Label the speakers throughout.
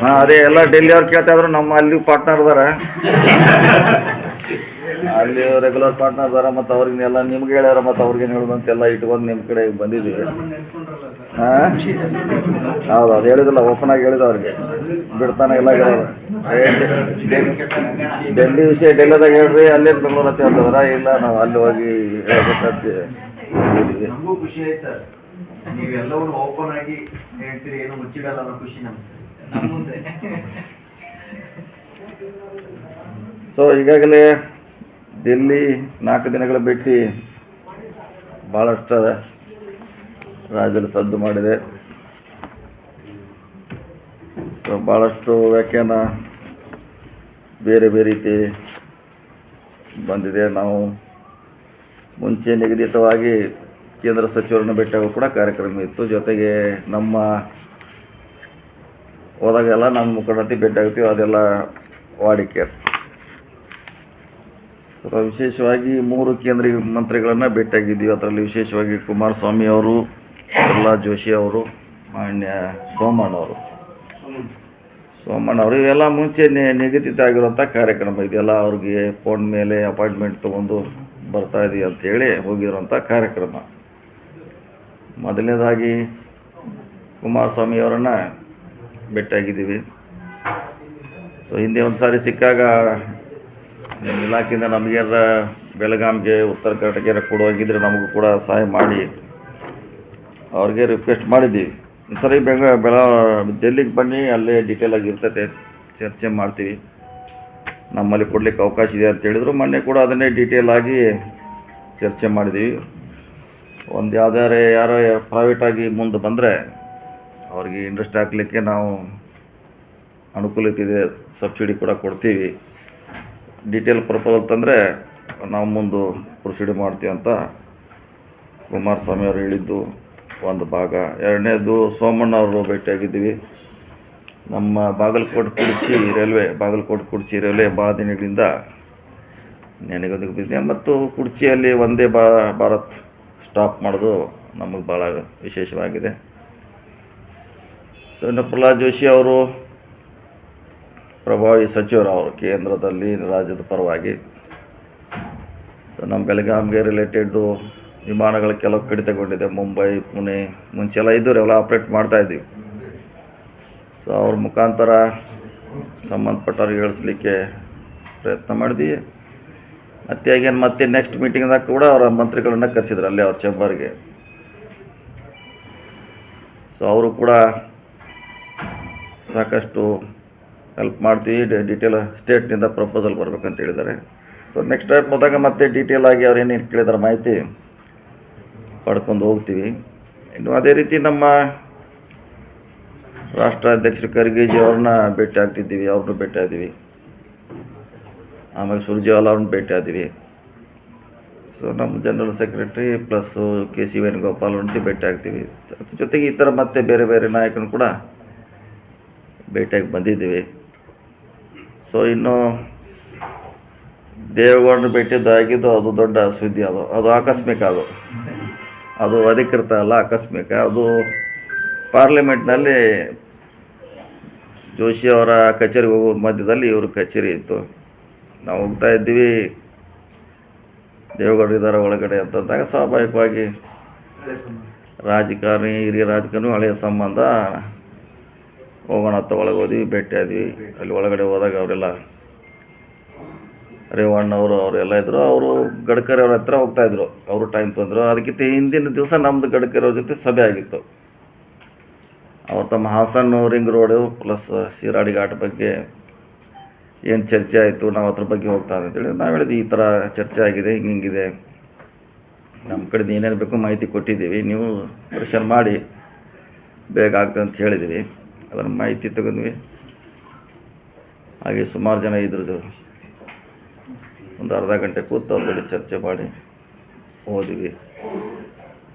Speaker 1: ಹಾಂ ಅದೇ ಎಲ್ಲ ಡೆಲ್ಲಿ ಅವ್ರು ಕೇಳ್ತಾ ಇದ್ರು ನಮ್ಮ ಅಲ್ಲಿ ಪಾರ್ಟ್ನರ್ ಅದಾರ ಅಲ್ಲಿ ರೆಗ್ಯುಲರ್ ಪಾರ್ಟ್ನರ್ ಅದಾರ ಮತ್ತು ಅವ್ರಿಗೆಲ್ಲ ನಿಮ್ಗೆ ಹೇಳ್ಯಾರ ಮತ್ತು ಅವ್ರಿಗೆ ಹೇಳುದಂತ ಎಲ್ಲ ಇಟ್ಕೊಂಡು ನಿಮ್ಮ ಕಡೆ ಬಂದಿದ್ದೀವಿ ಹಾಂ? ಹೌದು ಅದು ಹೇಳಿದಿಲ್ಲ ಓಪನ್ ಆಗಿ ಹೇಳಿದ ಅವ್ರಿಗೆ. ಬಿಡ್ತಾನೆ ಎಲ್ಲ ಹೇಳೋದು. ಡೆಲ್ಲಿ ವಿಷಯ ಡೆಲ್ಲಿದಾಗ ಹೇಳ್ರಿ ಅಲ್ಲೇ ಬೆಂಗಳೂರು ಅಂತ ಹೇಳ್ತದಾರ? ಇಲ್ಲ ನಾವು ಅಲ್ಲಿ ಹೋಗಿ ಹೇಳ್ಬೇಕಂತ ಹೇಳಿದ್ವಿ.
Speaker 2: ನಮಗೂ ಖುಷಿ ಆಯ್ತು ಸರ್ ನೀವೆಲ್ಲವನ್ನು ಓಪನ್ ಆಗಿ ಹೇಳ್ತೀರಿ, ಏನು ಮುಚ್ಚಿಡಲ್ಲ ಅನ್ನೋ ಖುಷಿ ನಮ್ಗೆ.
Speaker 1: ಸೊ ಈಗಾಗಲೇ ದಿಲ್ಲಿ ನಾಲ್ಕು ದಿನಗಳ ಭೇಟಿ ಭಾಳಷ್ಟು ರಾಜ್ಯದಲ್ಲಿ ಸದ್ದು ಮಾಡಿದೆ. ಸೊ ಭಾಳಷ್ಟು ವ್ಯಾಖ್ಯಾನ ಬೇರೆ ಬೇರೆ ರೀತಿ ಬಂದಿದೆ. ನಾವು ಮುಂಚೆ ನಿಗದಿತವಾಗಿ ಕೇಂದ್ರ ಸಚಿವರನ್ನು ಭೇಟಿಯಾಗೋ ಕೂಡ ಕಾರ್ಯಕ್ರಮ ಇತ್ತು. ಜೊತೆಗೆ ನಮ್ಮ ಹೋದಾಗೆಲ್ಲ ನಮ್ಮ ಮುಖಂಡತಿ ಭೇಟಿಯಾಗ್ತೀವಿ ಅದೆಲ್ಲ ವಾಡಿಕೆ. ಸ್ವಲ್ಪ ವಿಶೇಷವಾಗಿ ಮೂರು ಕೇಂದ್ರ ಮಂತ್ರಿಗಳನ್ನು ಭೇಟಿಯಾಗಿದ್ದೀವಿ. ಅದರಲ್ಲಿ ವಿಶೇಷವಾಗಿ ಕುಮಾರಸ್ವಾಮಿ ಅವರು, ಪ್ರಹ್ಲಾದ್ ಜೋಶಿ ಅವರು, ಮಾನ್ಯ ಸೋಮಣ್ಣ ಅವರು. ಸೋಮಣ್ಣ ಅವರು ಇವೆಲ್ಲ ಮುಂಚೆ ನಿಗದಿತ ಆಗಿರುವಂಥ ಕಾರ್ಯಕ್ರಮ ಇದೆಲ್ಲ ಅವ್ರಿಗೆ ಫೋನ್ ಮೇಲೆ ಅಪಾಯಿಂಟ್ಮೆಂಟ್ ತೊಗೊಂಡು ಬರ್ತಾ ಇದೀವಿ ಅಂತ ಹೇಳಿ ಹೋಗಿರುವಂಥ ಕಾರ್ಯಕ್ರಮ. ಮೊದಲನೇದಾಗಿ ಕುಮಾರಸ್ವಾಮಿಯವರನ್ನು ಭೇಟಿಯಾಗಿದ್ದೀವಿ. ಸೊ ಹಿಂದೆ ಒಂದು ಸಾರಿ ಸಿಕ್ಕಾಗ ನಿಮ್ಮ ಇಲಾಖೆಯಿಂದ ನಮಗೇನಾರ ಬೆಳಗಾಂಗೆ, ಉತ್ತರ ಕರ್ನಾಟಕ ಕೊಡುವಾಗಿದ್ದರೆ ನಮಗೂ ಕೂಡ ಸಹಾಯ ಮಾಡಿ ಅವ್ರಿಗೆ ರಿಕ್ವೆಸ್ಟ್ ಮಾಡಿದ್ದೀವಿ. ಒಂದು ಸರಿ ಬೆಂಗ, ಬೆಳ ಡೆಲ್ಲಿಗೆ ಬನ್ನಿ, ಅಲ್ಲೇ ಡೀಟೇಲಾಗಿ ಇರ್ತೈತೆ, ಚರ್ಚೆ ಮಾಡ್ತೀವಿ. ನಮ್ಮಲ್ಲಿ ಕೊಡ್ಲಿಕ್ಕೆ ಅವಕಾಶ ಇದೆ ಅಂತ ಹೇಳಿದ್ರು. ಮೊನ್ನೆ ಕೂಡ ಅದನ್ನೇ ಡೀಟೇಲಾಗಿ ಚರ್ಚೆ ಮಾಡಿದ್ದೀವಿ. ಒಂದು ಯಾವ್ದಾರೆ ಯಾರೋ ಪ್ರೈವೇಟಾಗಿ ಮುಂದೆ ಬಂದರೆ ಅವ್ರಿಗೆ ಇಂಟ್ರೆಸ್ಟ್ ಹಾಕಲಿಕ್ಕೆ ನಾವು ಅನುಕೂಲತೆ ಇದೆ ಸಬ್ಸಿಡಿ ಕೂಡ ಕೊಡ್ತೀವಿ. ಡೀಟೇಲ್ ಪ್ರಪೋಸಲ್ ತಂದರೆ ನಾವು ಮುಂದೆ ಪ್ರೊಸೀಡ್ ಮಾಡ್ತೀವಿ ಅಂತ ಕುಮಾರಸ್ವಾಮಿ ಅವರು ಹೇಳಿದ್ದು ಒಂದು ಭಾಗ. ಎರಡನೇದು ಸೋಮಣ್ಣ ಅವರು ಭೇಟಿಯಾಗಿದ್ದೀವಿ. ನಮ್ಮ ಬಾಗಲಕೋಟೆ ಕುಡ್ಚಿ ರೈಲ್ವೆ, ಬಾಗಲಕೋಟೆ ಕುಡ್ಚಿ ರೈಲ್ವೆ ಭಾಳ ದಿನಗಳಿಂದ ನೆನೆಗೊಂದು ಬಿದ್ದಿದೆ. ಮತ್ತು ಕುಡ್ಚಿಯಲ್ಲಿ ಒಂದೇ ಭಾರತ್ ಸ್ಟಾಪ್ ಮಾಡೋದು ನಮಗೆ ಭಾಳ ವಿಶೇಷವಾಗಿದೆ. ಸೊ ಪ್ರಹ್ಲಾದ್ ಜೋಶಿ ಅವರು, ಪ್ರಭಾವಿ ಸಚಿವರು ಅವರು ಕೇಂದ್ರದಲ್ಲಿ ರಾಜ್ಯದ ಪರವಾಗಿ. ಸೊ ನಮ್ಮ ಬೆಳಗಾಂಗೆ ರಿಲೇಟೆಡ್ಡು ವಿಮಾನಗಳು ಕೆಲವು ಕಡಿತಗೊಂಡಿದೆ. ಮುಂಬೈ, ಪುಣೆ ಮುಂಚೆ ಎಲ್ಲ ಇದ್ದವ್ರು ಎಲ್ಲ ಆಪ್ರೇಟ್ ಮಾಡ್ತಾ ಇದ್ದೀವಿ. ಸೊ ಅವ್ರ ಮುಖಾಂತರ ಸಂಬಂಧಪಟ್ಟವ್ರಿಗೆ ಹೇಳಿಸ್ಲಿಕ್ಕೆ ಪ್ರಯತ್ನ ಮಾಡಿದ್ವಿ ಮತ್ತೆ ಆಗೇನು ಮತ್ತೆ ನೆಕ್ಸ್ಟ್ ಮೀಟಿಂಗ್ದಾಗ ಕೂಡ ಅವರ ಮಂತ್ರಿಗಳನ್ನ ಕರೆಸಿದ್ರು, ಅಲ್ಲೇ ಅವ್ರ ಚೇಂಬರ್ಗೆ ಸೊ ಅವರು ಕೂಡ ಸಾಕಷ್ಟು ಹೆಲ್ಪ್ ಮಾಡ್ತೀವಿ ಡಿಟೇಲ್ ಸ್ಟೇಟ್ನಿಂದ ಪ್ರಪೋಸಲ್ ಬರಬೇಕಂತ ಹೇಳಿದ್ದಾರೆ. ಸೊ ನೆಕ್ಸ್ಟ್ ಟೈಮ್ ಹೋದಾಗ ಮತ್ತೆ ಡೀಟೇಲ್ ಆಗಿ ಅವ್ರು ಏನೇನು ಕೇಳಿದಾರೆ ಮಾಹಿತಿ ಪಡ್ಕೊಂಡು ಹೋಗ್ತೀವಿ. ಇನ್ನು ಅದೇ ರೀತಿ ನಮ್ಮ ರಾಷ್ಟ್ರಾಧ್ಯಕ್ಷರು ಖರ್ಗೆಜಿ ಅವ್ರನ್ನ ಭೇಟಿ ಆಗ್ತಿದ್ದೀವಿ, ಅವ್ರನ್ನೂ ಭೇಟಿ ಆಗಿದ್ದೀವಿ. ಆಮೇಲೆ ಸುರ್ಜೇವಾಲ ಅವ್ರನ್ನ ಭೇಟಿ ಆದ್ವಿ. ಸೊ ನಮ್ಮ general secretary plus K C Venugopal ಅವ್ರನ್ನ ಭೇಟಿ ಆಗ್ತೀವಿ. ಜೊತೆಗೆ ಈ ಥರ ಮತ್ತೆ ಬೇರೆ ಬೇರೆ ನಾಯಕರು ಕೂಡ ಭೇಟಿಯಾಗಿ ಬಂದಿದ್ದೀವಿ. ಸೊ ಇನ್ನು ದೇವೇಗೌಡರು ಭೇಟಿದ್ದಾಗಿದ್ದು ಅದು ದೊಡ್ಡ ಸುದ್ದಿ ಅದು. ಅದು ಆಕಸ್ಮಿಕ ಅದು. ಅದು ಅಧಿಕೃತ ಅಲ್ಲ, ಆಕಸ್ಮಿಕ. ಅದು ಪಾರ್ಲಿಮೆಂಟ್ನಲ್ಲಿ ಜೋಶಿ ಅವರ ಕಚೇರಿಗೆ ಹೋಗೋ ಮಧ್ಯದಲ್ಲಿ ಇವ್ರ ಕಚೇರಿ ಇತ್ತು. ನಾವು ಹೋಗ್ತಾ ಇದ್ದೀವಿ. ದೇವೇಗೌಡರು ಇದ್ದಾರೆ ಒಳಗಡೆ ಅಂತಂದಾಗ ಸ್ವಾಭಾವಿಕವಾಗಿ ರಾಜಕಾರಣಿ, ಹಿರಿಯ ರಾಜಕಾರಣಿ, ಹಳೆಯ ಸಂಬಂಧ ಹೋಗೋಣ ಅಂತ ಒಳಗೆ ಹೋದ್ವಿ, ಭೇಟಿ ಅಲ್ಲಿ ಒಳಗಡೆ ಹೋದಾಗ ಅವರೆಲ್ಲ ರೇವಣ್ಣವರು ಅವರೆಲ್ಲ ಇದ್ದರು ಅವರು ಗಡ್ಕರಿ ಅವ್ರ ಹತ್ರ ಹೋಗ್ತಾ ಇದ್ರು. ಅವರು ಟೈಮ್ ತಂದರು ಅದಕ್ಕಿಂತ ಹಿಂದಿನ ದಿವಸ ನಮ್ಮದು ಗಡ್ಕರಿ ಅವ್ರ ಜೊತೆ ಸಭೆ ಆಗಿತ್ತು. ಅವ್ರು ತಮ್ಮ Hassan ring road plus Shiradi Ghat ಬಗ್ಗೆ ಏನು ಚರ್ಚೆ ಆಯಿತು, ನಾವು ಅದ್ರ ಬಗ್ಗೆ ಹೋಗ್ತಾ ಅಂತೇಳಿ ನಾವು ಹೇಳಿದ್ವಿ, ಈ ಥರ ಚರ್ಚೆ ಆಗಿದೆ, ಹಿಂಗೆ ಹಿಂಗಿದೆ ನಮ್ಮ ಕಡೆದು ಏನೇನು ಬೇಕೋ ಮಾಹಿತಿ ಕೊಟ್ಟಿದ್ದೀವಿ, ನೀವು ಪರಿಶೀಲನೆ ಮಾಡಿ, ಬೇಗ ಆಗ್ತದೆ ಅಂತ ಹೇಳಿದ್ವಿ ಅದರ ಮಾಹಿತಿ ತಗೊಂಡ್ವಿ. ಹಾಗೆ ಸುಮಾರು ಜನ ಇದ್ರದ್ದು ಒಂದು ಅರ್ಧ ಗಂಟೆ ಕೂತು ಅವ್ರ ಚರ್ಚೆ ಮಾಡಿ ಹೋದ್ವಿ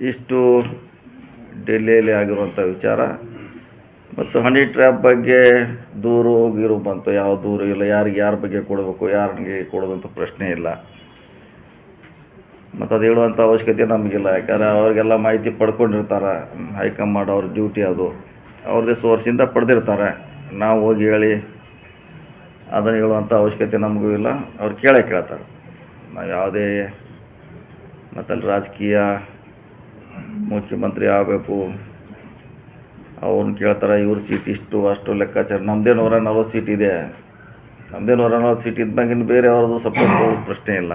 Speaker 1: ಇಷ್ಟು ಡೆಲ್ಲಿಯಲ್ಲಿ ಆಗಿರುವಂಥ ವಿಚಾರ. ಮತ್ತು ಹನಿ ಟ್ರ್ಯಾಪ್ ಬಗ್ಗೆ ದೂರು, ಗೀರು ಬಂತು. ಯಾವ ದೂರು ಇಲ್ಲ. ಯಾರಿಗೆ ಯಾರ ಬಗ್ಗೆ ಕೊಡಬೇಕು, ಯಾರಿಗೆ ಕೊಡೋದಂತ ಪ್ರಶ್ನೆ ಇಲ್ಲ. ಮತ್ತು ಅದು ಹೇಳುವಂಥ ಅವಶ್ಯಕತೆ ನಮಗಿಲ್ಲ. ಯಾಕಂದರೆ ಅವರಿಗೆಲ್ಲ ಮಾಹಿತಿ ಪಡ್ಕೊಂಡಿರ್ತಾರೆ. ಹೈಕಮಾಂಡ್ ಅವ್ರ ಡ್ಯೂಟಿ ಅದು. ಅವ್ರದ್ದೇ ಸೋರ್ಸಿಂದ ಪಡೆದಿರ್ತಾರೆ. ನಾವು ಹೋಗಿ ಹೇಳಿ ಅದನ್ನು ಹೇಳುವಂಥ ಅವಶ್ಯಕತೆ ನಮಗೂ ಇಲ್ಲ. ಅವ್ರು ಕೇಳೇ ಕೇಳ್ತಾರೆ. ನಾವು ಯಾವುದೇ ಮತ್ತಲ್ಲಿ ರಾಜಕೀಯ ಮುಖ್ಯಮಂತ್ರಿ ಆಗಬೇಕು ಅವ್ರನ್ನ ಕೇಳ್ತಾರೆ ಇವ್ರ ಸೀಟ್ ಇಷ್ಟು ಅಷ್ಟು ಲೆಕ್ಕಾಚಾರ. ನಮ್ಮದೇ ನೂರ ನಲ್ವತ್ತು ಸೀಟ್ ಇದೆ. ನಮ್ಮದೇ ನೂರ ನಲ್ವತ್ತು ಸೀಟ್ ಇದ್ದಂಗಿನ ಬೇರೆ ಅವ್ರದ್ದು ಸಪೋರ್ಟ್ ಪ್ರಶ್ನೆ ಇಲ್ಲ.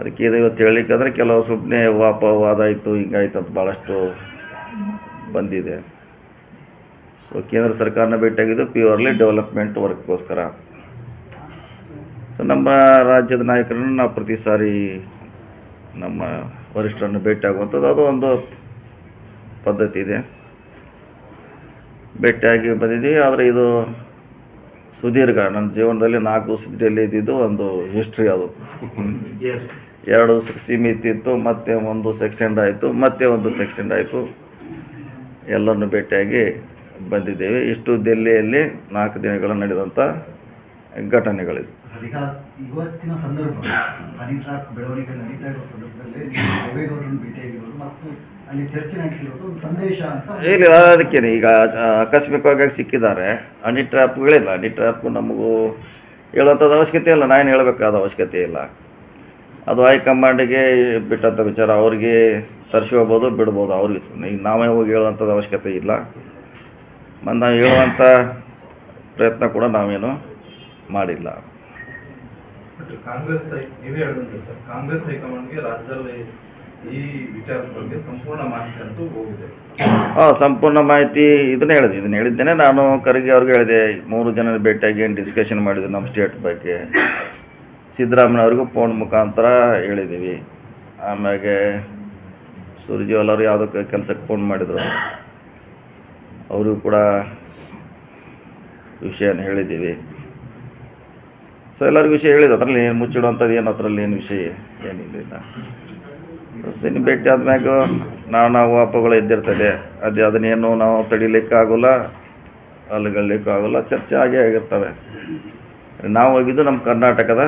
Speaker 1: ಅದಕ್ಕೆ ಇದು ಇವತ್ತು ಹೇಳಲಿಕ್ಕಂದ್ರೆ ಕೆಲವು ಸುಮ್ಮನೆ ವಾಪ ವಾದಾಯಿತು ಹಿಂಗಾಯ್ತು ಅಂತ ಭಾಳಷ್ಟು ಬಂದಿದೆ. ಸೊ ಕೇಂದ್ರ ಸರ್ಕಾರನ ಭೇಟಿಯಾಗಿದ್ದು ಪ್ಯೂರ್ಲಿ ಡೆವಲಪ್ಮೆಂಟ್ ವರ್ಕ್ಗೋಸ್ಕರ ಸೊ ನಮ್ಮ ರಾಜ್ಯದ ನಾಯಕರನ್ನು ನಾವು ಪ್ರತಿ ಸಾರಿ ನಮ್ಮ ವರಿಷ್ಠರನ್ನು ಭೇಟಿಯಾಗುವಂಥದ್ದು ಅದು ಒಂದು ಪದ್ಧತಿ ಇದೆ. ಭೇಟಿಯಾಗಿ ಬಂದಿದ್ದೀವಿ ಆದರೆ ಇದು ಸುದೀರ್ಘ. ನನ್ನ ಜೀವನದಲ್ಲಿ ನಾಲ್ಕು ಸುದ್ದಿಯಲ್ಲಿ ಇದ್ದಿದ್ದು ಒಂದು ಹಿಸ್ಟ್ರಿ ಅದು. ಎರಡು ದಿವಸಕ್ಕೆ ಸೀಮಿತ ಇತ್ತು ಮತ್ತೆ ಒಂದು ಸೆಕ್ಷೆಂಡ್ ಆಯಿತು ಮತ್ತೆ ಒಂದು ಸೆಕ್ಷೆಂಡ್ ಆಯಿತು. ಎಲ್ಲರನ್ನು ಭೇಟಿಯಾಗಿ ಬಂದಿದ್ದೇವೆ. ಇಷ್ಟು ದೆಲ್ಲಿಯಲ್ಲಿ ನಾಲ್ಕು ದಿನಗಳು ನಡೆದಂಥ ಘಟನೆಗಳಿವೆ
Speaker 3: ಈಗ ಇವತ್ತಿನ ಸಂದರ್ಭ ಅನಿತಾ ಬೆಳವಣಿಗೆ ನಡೀತಾ ಇರೋ ಸಂದರ್ಭದಲ್ಲಿ ದೇವೇಗೌಡರನ್ನು ಭೇಟಿಯಾಗಿರೋದು ಮತ್ತು ಅಲ್ಲಿ ಚರ್ಚೆ ನಡೆಸಿರೋದು ಸಂದೇಶ ಅಂತ
Speaker 1: ಇಲ್ಲ ಅದಕ್ಕೇನೆ. ಈಗ ಆಕಸ್ಮಿಕವಾಗಿ ಸಿಕ್ಕಿದ್ದಾರೆ. ಅನಿಟ್ರಾಪ್ಗಳಿಲ್ಲ ಅನಿಟ್ರಾಪ್ ನಮಗೂ ಹೇಳುವಂಥದ್ದು ಅವಶ್ಯಕತೆ ಇಲ್ಲ. ನಾನು ಹೇಳಬೇಕಾದ ಅವಶ್ಯಕತೆ ಇಲ್ಲ. ಅದು ಹೈಕಮಾಂಡಿಗೆ ಬಿಟ್ಟಂಥ ವಿಚಾರ. ಅವ್ರಿಗೆ ತರಿಸ್ಕೋಬೋದು, ಬಿಡ್ಬೋದು. ಅವ್ರಿಗೆ. ಈಗ ನಾವೇ ಹೋಗಿ ಹೇಳುವಂಥದ್ದು ಅವಶ್ಯಕತೆ ಇಲ್ಲ. ಮತ್ತು ನಾವು ಹೇಳುವಂಥ ಪ್ರಯತ್ನ ಕೂಡ ನಾವೇನು ಮಾಡಿಲ್ಲ.
Speaker 4: ಕಾಂಗ್ರೆಸ್ ನೀವೇ ಹೇಳಿದಂತೆ ಸರ್, ಕಾಂಗ್ರೆಸ್ ಹೈಕಮಾಂಡ್ಗೆ ರಾಜ್ಯದಲ್ಲಿ ಈ ಸಂಪೂರ್ಣ ಮಾಹಿತಿ ಹೋಗಿದೆ.
Speaker 1: ಹಾಂ, ಸಂಪೂರ್ಣ ಮಾಹಿತಿ ಇದನ್ನೇ ಹೇಳಿದೆ, ಇದನ್ನ ಹೇಳಿದ್ದೇನೆ. ನಾನು ಖರ್ಗೆ ಅವ್ರಿಗೆ ಹೇಳಿದೆ, ಮೂರು ಜನ ಭೇಟಿಯಾಗಿ ಏನು ಡಿಸ್ಕಷನ್ ಮಾಡಿದ್ವಿ ನಮ್ಮ ಸ್ಟೇಟ್ ಬಗ್ಗೆ. ಸಿದ್ದರಾಮಯ್ಯ ಅವ್ರಿಗೂ ಫೋನ್ ಮುಖಾಂತರ ಹೇಳಿದ್ದೀವಿ. ಆಮ್ಯಾಗೆ ಸುರ್ಜಿವಾಲ್ ಅವರು ಯಾವುದಕ್ಕೆ ಕೆಲಸಕ್ಕೆ ಫೋನ್ ಮಾಡಿದರು. ಅವರಿಗೂ ಕೂಡ ವಿಷಯನ ಹೇಳಿದ್ದೀವಿ. ಸೊ ಎಲ್ಲರಿಗೂ ವಿಷಯ ಹೇಳಿದ್ದು, ಅದರಲ್ಲಿ ಏನು ಮುಚ್ಚಿಡುವಂಥದ್ದು, ಏನು ಅದರಲ್ಲಿ ಏನು ವಿಷಯ ಏನಿಲ್ಲ ಸಿನಿ ಭೇಟಿ ಆದ್ಮ್ಯಾಗ ನಾವು ನಾವು ಅಪ್ಪಗಳು ಇದ್ದಿರ್ತದೆ ಅದು ಅದನ್ನೇನು ನಾವು ತಡಿಲಿಕ್ಕಾಗೋಲ್ಲ ಆಗೋಲ್ಲ ಚರ್ಚೆ ಆಗೇ ಆಗಿರ್ತವೆ. ನಾವು ಹೋಗಿದ್ದು ನಮ್ಮ ಕರ್ನಾಟಕದ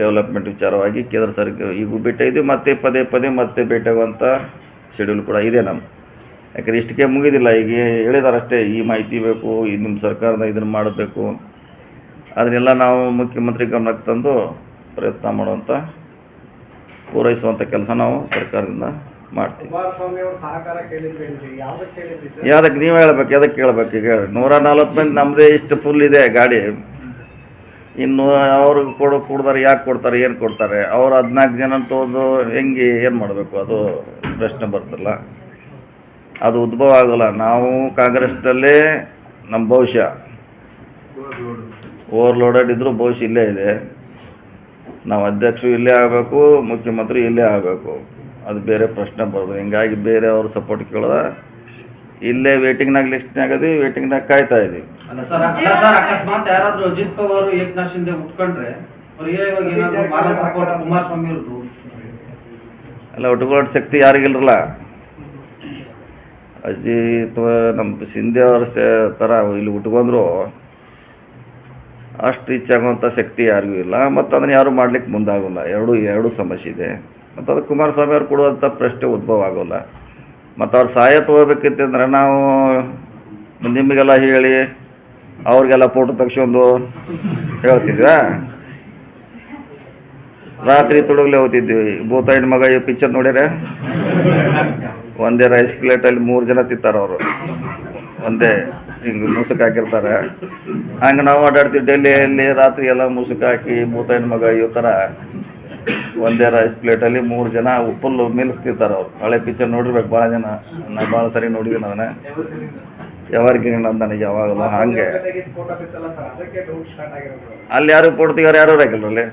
Speaker 1: ಡೆವಲಪ್ಮೆಂಟ್ ವಿಚಾರವಾಗಿ ಕೇಂದ್ರ ಸರ್ಕಾರ, ಈಗೂ ಭೇಟಿ ಇದ್ದೀವಿ ಮತ್ತೆ ಪದೇ ಪದೇ ಮತ್ತೆ ಭೇಟಿಯಾಗುವಂಥ ಶೆಡ್ಯೂಲ್ ಕೂಡ ಇದೆ ನಮ್ಮ ಯಾಕಂದರೆ ಇಷ್ಟಕ್ಕೆ ಮುಗಿದಿಲ್ಲ, ಈಗ ಹೇಳಿದಾರಷ್ಟೇ, ಈ ಮಾಹಿತಿ ಬೇಕು ಈ ನಿಮ್ಮ ಸರ್ಕಾರದ ಇದನ್ನು ಮಾಡಬೇಕು. ಅದನ್ನೆಲ್ಲ ನಾವು ಮುಖ್ಯಮಂತ್ರಿ ಗಮನಕ್ಕೆ ತಂದು ಪ್ರಯತ್ನ ಮಾಡುವಂಥ ಪೂರೈಸುವಂಥ ಕೆಲಸ ನಾವು ಸರ್ಕಾರದಿಂದ ಮಾಡ್ತೀವಿ.
Speaker 5: ಯಾವ್ದಕ್ಕೆ
Speaker 1: ನೀವು ಹೇಳ್ಬೇಕು ಯಾವ್ದಕ್ಕೆ ಕೇಳ್ಬೇಕು ಈಗ ಹೇಳಿ. ನೂರ ನಲ್ವತ್ತು ಮಂದಿ ನಮ್ಮದೇ ಇಷ್ಟು ಫುಲ್ ಇದೆ ಗಾಡಿ. ಇನ್ನು ಅವ್ರಿಗೆ ಕೊಡೋ ಕೊಡ್ತಾರೆ ಯಾಕೆ ಕೊಡ್ತಾರೆ ಏನು ಕೊಡ್ತಾರೆ? ಅವ್ರು ಹದಿನಾಲ್ಕು ಜನ ತೋದು ಹೆಂಗೆ ಏನು ಮಾಡಬೇಕು? ಅದು ಪ್ರಶ್ನೆ ಬರ್ತಲ್ಲ. ಅದು ಉದ್ಭವ ಆಗೋಲ್ಲ. ನಾವು ಕಾಂಗ್ರೆಸ್ನಲ್ಲೇ ನಮ್ಮ ಭವಿಷ್ಯ. ಓವರ್ಲೋಡೆಡ್ ಇದ್ದರೂ ಭವಿಷ್ಯ ಇಲ್ಲೇ ಇದೆ. ನಾವು ಅಧ್ಯಕ್ಷರು ಇಲ್ಲೇ ಆಗಬೇಕು ಮುಖ್ಯಮಂತ್ರಿ ಇಲ್ಲೇ ಆಗಬೇಕು. ಅದು ಬೇರೆ ಪ್ರಶ್ನೆ ಬರೋದು. ಹಿಂಗಾಗಿ ಬೇರೆ ಅವ್ರ ಸಪೋರ್ಟ್ ಕೇಳೋದ ಇಲ್ಲೇ ವೇಟಿಂಗ್ನಾಗ ಲಿಸ್ಟ್ನಾಗ ಅದೀವಿ ವೇಟಿಂಗ್ನಾಗ ಕಾಯ್ತಾ ಇದೀವಿ
Speaker 6: ಅಲ್ಲ ಸರ್ ಅಲ್ಲ ಸರ್ ಅಕಸ್ಮಾತ್ ಯಾರಾದ್ರೂ ಅಜಿತ್ ಪವಾರ್ ಏಕನಾಥ್ ಶಿಂದೆ ಉಟ್ಕೊಂಡ್ರೆ ಅವ್ರಿಗೆ ಇವಾಗ ಏನಾದ್ರು ಮಾರ ಸಪೋರ್ಟ್ ಕುಮಾರಸ್ವಾಮಿ ಅವ್ರದ್ದು?
Speaker 1: ಎಲ್ಲ ಉಟ್ಕೊಳ್ಳೋ ಶಕ್ತಿ ಯಾರಿಗಿಲ್ರಲ್ಲ? ಅಜಿತ್ ನಮ್ಮ ಸಿಂಧೆ ಅವ್ರ ಸೆ ಥರ ಇಲ್ಲಿ ಉಟ್ಕೊಂಡ್ರು ಅಷ್ಟು ಇಚ್ಛಾಗುವಂಥ ಶಕ್ತಿ ಯಾರಿಗೂ ಇಲ್ಲ. ಮತ್ತು ಅದನ್ನು ಯಾರು ಮಾಡಲಿಕ್ಕೆ ಮುಂದಾಗೋಲ್ಲ. ಎರಡು ಎರಡು ಸಮಸ್ಯೆ ಇದೆ. ಮತ್ತು ಅದು ಕುಮಾರಸ್ವಾಮಿ ಅವ್ರು ಕೊಡುವಂಥ ಪ್ರಶ್ನೆ ಉದ್ಭವ ಆಗೋಲ್ಲ. ಮತ್ತು ಅವ್ರು ಸಹಾಯ ತೊಗೋಬೇಕಿತ್ತಂದ್ರೆ ನಾವು ನಿಮಗೆಲ್ಲ ಹೇಳಿ, ಅವ್ರಿಗೆಲ್ಲ ಫೋಟೋ ತೆಗ್ಸ್ಕೊಂಡು ಹೇಳ್ತಿದ್ವಾ? ರಾತ್ರಿ ತುಡುಗ್ಲೆ ಹೋಗ್ತಿದ್ವಿ ಭೂತಾಯಿನ ಮಗ ಈ ಪಿಕ್ಚರ್ ನೋಡ್ಯಾರ ಒಂದೇ ರೈಸ್ ಪ್ಲೇಟಲ್ಲಿ ಮೂರು ಜನ ತಿತ್ತಾರ ಅವರು ಒಂದೇ ಹಿಂಗೆ ಮುಸುಕ್ ಹಾಕಿರ್ತಾರೆ. ಹಂಗೆ ನಾವು ಓಡಾಡ್ತೀವಿ ಡೆಲ್ಲಿಯಲ್ಲಿ ರಾತ್ರಿ ಎಲ್ಲ ಮುಸುಕ್ ಹಾಕಿ ಮೂತೈನ ಮಗ ಈ ಥರ ಒಂದೇ ರೈಸ್ ಪ್ಲೇಟಲ್ಲಿ ಮೂರು ಜನ ಉಪ್ಪಲ್ಲು ಮೀಲ್ಸ್ ತಿಂತಾರೆ ಅವ್ರು. ಹಳೆ ಪಿಕ್ಚರ್ ನೋಡಿರ್ಬೇಕು ಭಾಳ ಜನ. ನಾ ಭಾಳ ಸರಿ ನೋಡಿದ್ದೀನಿ ಅದನ್ನ ಯಾವಾಗ ನನಗೆ ಯಾವಾಗಲೂ ಹಾಗೆ. ಅಲ್ಲಿ ಯಾರು ಫೋಟೋ ತೆಗಿಯೋರು ಯಾರು ಹಾಕಿಲ್ರಲ್ಲಿ